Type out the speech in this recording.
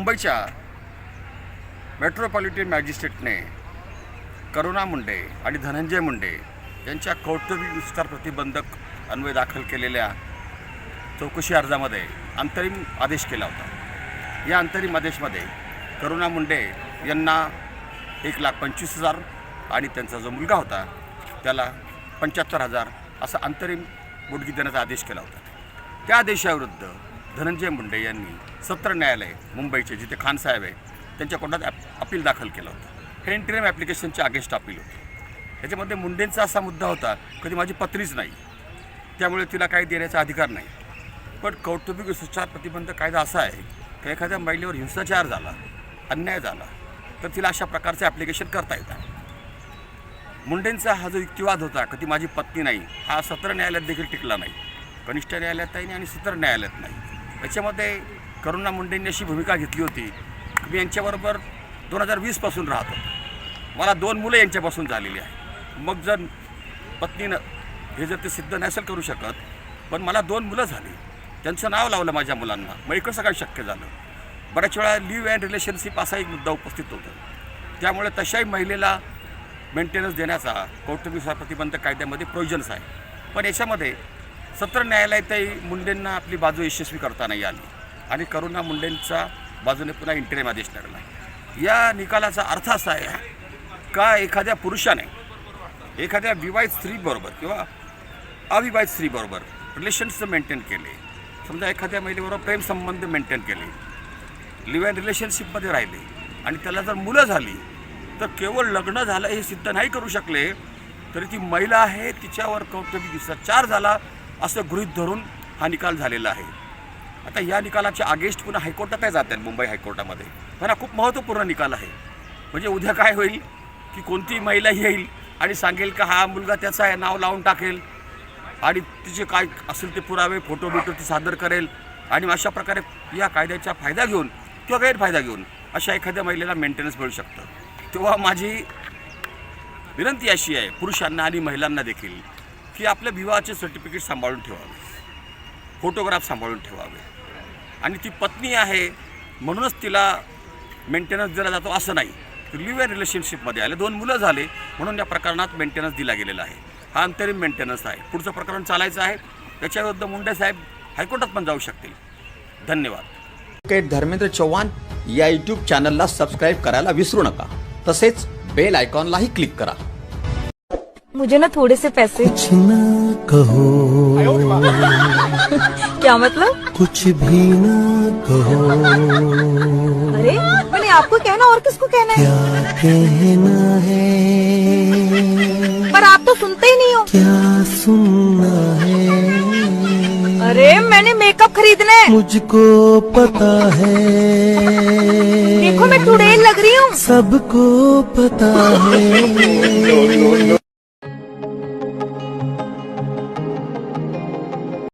मुंबईच्या मेट्रोपॉलिटन मॅजिस्ट्रेटने करुणा मुंडे आणि धनंजय मुंडे यांच्या कौटुंबिक विस्तार प्रतिबंधक अन्वय दाखल केलेल्या चौकशी अर्जामध्ये अंतरिम आदेश केला होता. या अंतरिम आदेशमध्ये करुणा मुंडे यांना एक लाख पंचवीस हजार आणि त्यांचा जो मुलगा होता त्याला पंच्याहत्तर हजार असा अंतरिम बुडगी देण्याचा आदेश केला होता. त्या आदेशाविरुद्ध धनंजय मुंडे यांनी सत्र न्यायालय मुंबईचे जिथे खान साहेब आहे त्यांच्या कोर्टात ॲप अपील दाखल केलं होतं. हे इंटरियम ॲप्लिकेशनचे अगेन्स्ट अपील होते. याच्यामध्ये मुंडेंचा असा मुद्दा होता कधी माझी पत्नीच नाही. त्यामुळे तिला काही देण्याचा अधिकार नाही. पण कौटुंबिक विशिष्टार प्रतिबंध कायदा असा आहे की एखाद्या महिलेवर हिंसाचार झाला अन्याय झाला तर तिला अशा प्रकारचे ॲप्लिकेशन करता येतात. मुंडेंचा हा जो युक्तिवाद होता कधी माझी पत्नी नाही हा सत्र न्यायालयात देखील टिकला नाही. कनिष्ठ न्यायालयात नाही आणि सत्र न्यायालयात नाही. याच्यामध्ये करुणा मुंडेंनी अशी भूमिका घेतली होती. मी यांच्याबरोबर दोन हजार वीसपासून राहत. होतो मला दोन मुलं यांच्यापासून झालेली आहे मग जर पत्नीनं हे जर ते सिद्ध नसेल करू शकत पण मला दोन मुलं झाली. त्यांचं नाव लावलं माझ्या मुलांना. मग इकडं सगळं शक्य झालं. बऱ्याच वेळा लिव्ह अँड रिलेशनशिप असा एक मुद्दा उपस्थित होतो. त्यामुळे तशाही महिलेला मेंटेनन्स देण्याचा कौटुंबिक प्रतिबंध कायद्यामध्ये प्रोविजन्स आहे. पण याच्यामध्ये सत्र न्यायालयातही मुंडेंना आपली बाजू यशस्वी करता नाही आली. आणि करुणा मुंडेंचा बाजूने पुन्हा इंटरेम आदेश लागला. या निकालाचा अर्थ असा आहे का एखाद्या पुरुषाने एखाद्या विवाहित स्त्रीबरोबर किंवा अविवाहित स्त्रीबरोबर रिलेशन्स मेंटेन केले. समजा एखाद्या महिलेबरोबर प्रेमसंबंध मेंटेन केले. लिव्ह अँड रिलेशनशिपमध्ये राहिले. आणि त्याला जर मुलं झाली तर केवळ लग्न झालं हे सिद्ध नाही करू शकले तरी ती महिला आहे तिच्यावर कौटुंबिक दिवसाचार झाला असं गृहीत धरून हा निकाल झालेला आहे. आता या निकालाच्या अगेन्स्ट पुन्हा हायकोर्टात जात आहेत मुंबई हायकोर्टामध्ये. पण हा खूप महत्त्वपूर्ण निकाल आहे. म्हणजे उद्या काय होईल? की कोणती महिला येईल आणि सांगेल का हा मुलगा त्याचा आहे नाव लावून टाकेल. आणि तिचे काय असेल ते पुरावे फोटो बिटो ती सादर करेल. आणि अशा प्रकारे या कायद्याचा फायदा घेऊन किंवा गैरफायदा घेऊन अशा एखाद्या महिलेला मेंटेनन्स मिळू शकतं. तेव्हा माझी विनंती अशी आहे पुरुषांना आणि महिलांना देखील की आपल्या विवाहाचे सर्टिफिकेट सांभाळून ठेवावे. फोटोग्राफ सांभाळून ठेवावे. आणि ती पत्नी आहे म्हणूनच तिला मेंटेनन्स दिला जातो असं नाही. लिव्ह अँड रिलेशनशिपमध्ये आले. दोन मुलं झाले म्हणून या प्रकरणात मेंटेनन्स दिला गेलेला आहे. हा अंतरिम मेंटेनन्स आहे. पुढचं प्रकरण चालायचं आहे. त्याच्याविरुद्ध मुंडे साहेब हायकोर्टात पण जाऊ शकतील. धन्यवाद. धर्मेंद्र चव्हाण या यूट्यूब चॅनलला सबस्क्राईब करायला विसरू नका. तसेच बेल आयकॉनलाही क्लिक करा. मुझे ना थोड़े से पैसे। कुछ न कहो। क्या मतलब? कुछ भी न कहो। अरे मैंने आपको कहना और किसको कहना है? क्या कहना है? पर आप तो सुनते ही नहीं हो। क्या सुनना है? अरे मैंने मेकअप खरीदना है। मुझको पता है। देखो मैं टुडेल लग रही हूँ। सबको पता है।